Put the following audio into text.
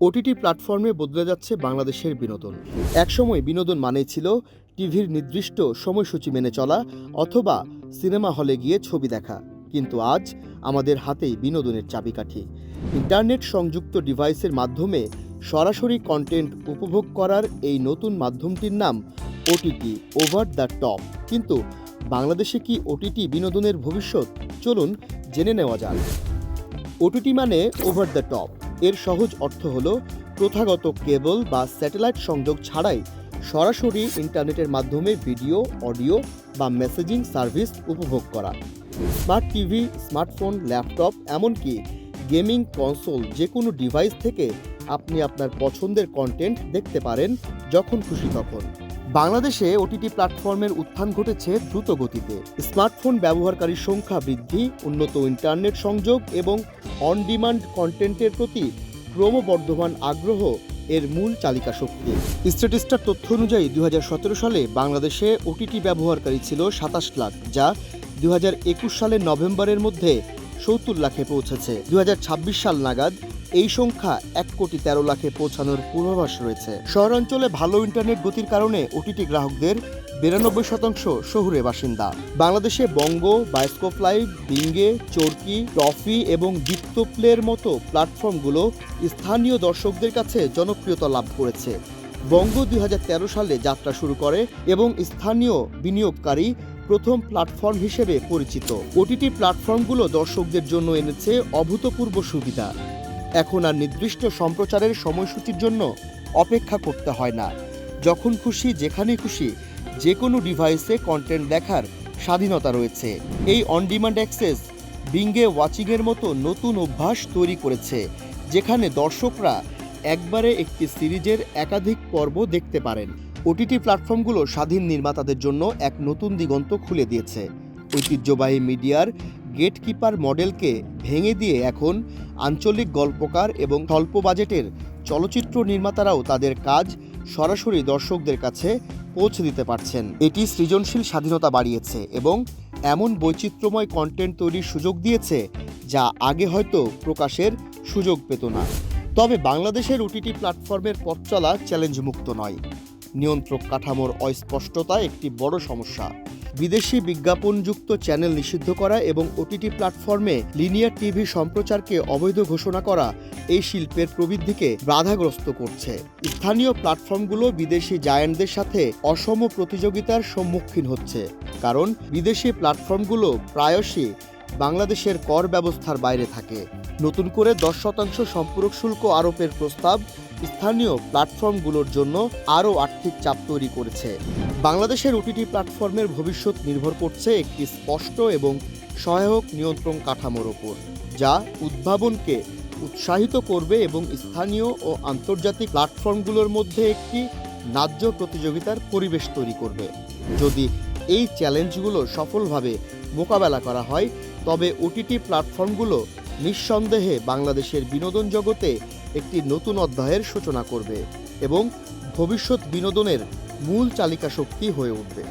OTT প্ল্যাটফর্মে বদলে যাচ্ছে বাংলাদেশের বিনোদন। একসময় বিনোদন মানে ছিল টিভির নির্দিষ্ট সময়সূচি মেনে চলা অথবা সিনেমা হলে গিয়ে ছবি দেখা। কিন্তু আজ আমাদের হাতেই বিনোদনের চাবিকাঠি। ইন্টারনেট সংযুক্ত ডিভাইসের মাধ্যমে সরাসরি কন্টেন্ট উপভোগ করার এই নতুন মাধ্যমটির নাম ওটিটি, ওভার দ্য টপ। কিন্তু বাংলাদেশে কি ওটিটি বিনোদনের ভবিষ্যৎ? চলুন জেনে নেওয়া যাক। ওটিটি মানে ওভার দ্য টপ। এর সহজ অর্থ হলো প্রথাগত কেবল বা স্যাটেলাইট সংযোগ ছাড়াই সরাসরি ইন্টারনেটের মাধ্যমে ভিডিও, অডিও বা মেসেজিং সার্ভিস উপভোগ করা। স্মার্ট টিভি, স্মার্টফোন, ল্যাপটপ এমনকি গেমিং কনসোল যে কোনো ডিভাইস থেকে আপনি আপনার পছন্দের কন্টেন্ট দেখতে পারেন যখন খুশি তখন। বাংলাদেশে ওটিটি প্ল্যাটফর্মের উত্থান ঘটেছে দ্রুত গতিতে স্মার্টফোন ব্যবহারকারীর সংখ্যা বৃদ্ধি, উন্নত ইন্টারনেট সংযোগ এবং অন ডিমান্ড কন্টেন্টের প্রতি ক্রমবর্ধমান আগ্রহ এর মূল চালিকা শক্তি। স্ট্যাটিস্টার তথ্য অনুযায়ী দুই হাজার সতেরো সালে বাংলাদেশে ওটিটি ব্যবহারকারী ছিল সাতাশ লাখ, যা দু হাজার একুশ সালের নভেম্বরের মধ্যে সত্তর লাখে পৌঁছেছে। দুই হাজার ছাব্বিশ সাল নাগাদ এই সংখ্যা এক কোটি তেরো লাখে পৌঁছানোর পূর্বাভাস রয়েছে। শহরাঞ্চলে ভালো ইন্টারনেট গতির কারণে ওটিটি গ্রাহকদের বিরানব্বই শতাংশ শহুরে বাসিন্দা। বাংলাদেশে Bongo Bioscope Live Binge, Chorki, Toffee এবং দীপ্ত প্লের মতো প্ল্যাটফর্মগুলো স্থানীয় দর্শকদের কাছে জনপ্রিয়তা লাভ করেছে। বঙ্গ দুই হাজার তেরো সালে যাত্রা শুরু করে এবং স্থানীয় বিনিয়োগকারী প্রথম প্ল্যাটফর্ম হিসেবে পরিচিত। ওটিটি প্ল্যাটফর্মগুলো দর্শকদের জন্য এনেছে অভূতপূর্ব সুবিধা। এখন আর নির্দিষ্ট সম্প্রচারের সময়সূচির জন্য অপেক্ষা করতে হয় না। যখন খুশি যেখানে খুশি যে কোনো ডিভাইসে কন্টেন্ট দেখার স্বাধীনতা রয়েছে। এই অন ডিমান্ড অ্যাক্সেস বিঙ্গে ওয়াচিংয়ের মতো নতুন অভ্যাস তৈরি করেছে, যেখানে দর্শকরা একবারে একটি সিরিজের একাধিক পর্ব দেখতে পারেন। ওটিটি প্ল্যাটফর্মগুলো স্বাধীন নির্মাতাদের জন্য এক নতুন দিগন্ত খুলে দিয়েছে। ঐতিহ্যবাহী মিডিয়ার গেটকিপার মডেলকে ভেঙে দিয়ে এখন আঞ্চলিক গল্পকার এবং স্বল্প বাজেটের চলচ্চিত্র নির্মাতারাও তাদের কাজ সরাসরি দর্শকদের কাছে পৌঁছে দিতে পারছেন। এটি সৃজনশীল স্বাধীনতা বাড়িয়েছে এবং এমন বৈচিত্র্যময় কন্টেন্ট তৈরির সুযোগ দিয়েছে যা আগে হয়তো প্রকাশের সুযোগ পেত না। তবে বাংলাদেশের ওটিটি প্ল্যাটফর্মের পথ চলা চ্যালেঞ্জ মুক্ত নয়। নিয়ন্ত্রক কাঠামোর অস্পষ্টতা একটি বড় সমস্যা। বিদেশি বিজ্ঞাপনযুক্ত চ্যানেল নিষিদ্ধ করা এবং ওটিটি প্ল্যাটফর্মে লিনিয়ার টিভি সম্প্রচারকে অবৈধ ঘোষণা করা এই শিল্পের প্রবৃদ্ধিকে বাধাগ্রস্ত করছে। স্থানীয় প্ল্যাটফর্মগুলো বিদেশি জায়ান্টদের সাথে অসম প্রতিযোগিতার সম্মুখীন হচ্ছে, কারণ বিদেশি প্ল্যাটফর্মগুলো প্রায়শই বাংলাদেশের কর ব্যবস্থার বাইরে থাকে। নতুন করে দশ শতাংশ সম্পূরক শুল্ক আরোপের প্রস্তাব স্থানীয় প্ল্যাটফর্মগুলোর জন্য আরও আর্থিক চাপ তৈরি করেছে। বাংলাদেশের ওটিটি প্ল্যাটফর্মের ভবিষ্যৎ নির্ভর করছে একটি স্পষ্ট এবং সহায়ক নিয়ন্ত্রণ কাঠামোর ওপর, যা উদ্ভাবনকে উৎসাহিত করবে এবং স্থানীয় ও আন্তর্জাতিক প্ল্যাটফর্মগুলোর মধ্যে একটি ন্যায্য প্রতিযোগিতার পরিবেশ তৈরি করবে। যদি এই চ্যালেঞ্জগুলো সফলভাবে মোকাবেলা করা হয়, তবে ওটিটি প্ল্যাটফর্মগুলো নিঃসন্দেহে বাংলাদেশের বিনোদন জগতে একটি নতুন অধ্যায়ের সূচনা করবে এবং ভবিষ্যৎ বিনোদনের মূল চালিকা শক্তি হয়ে উঠবে।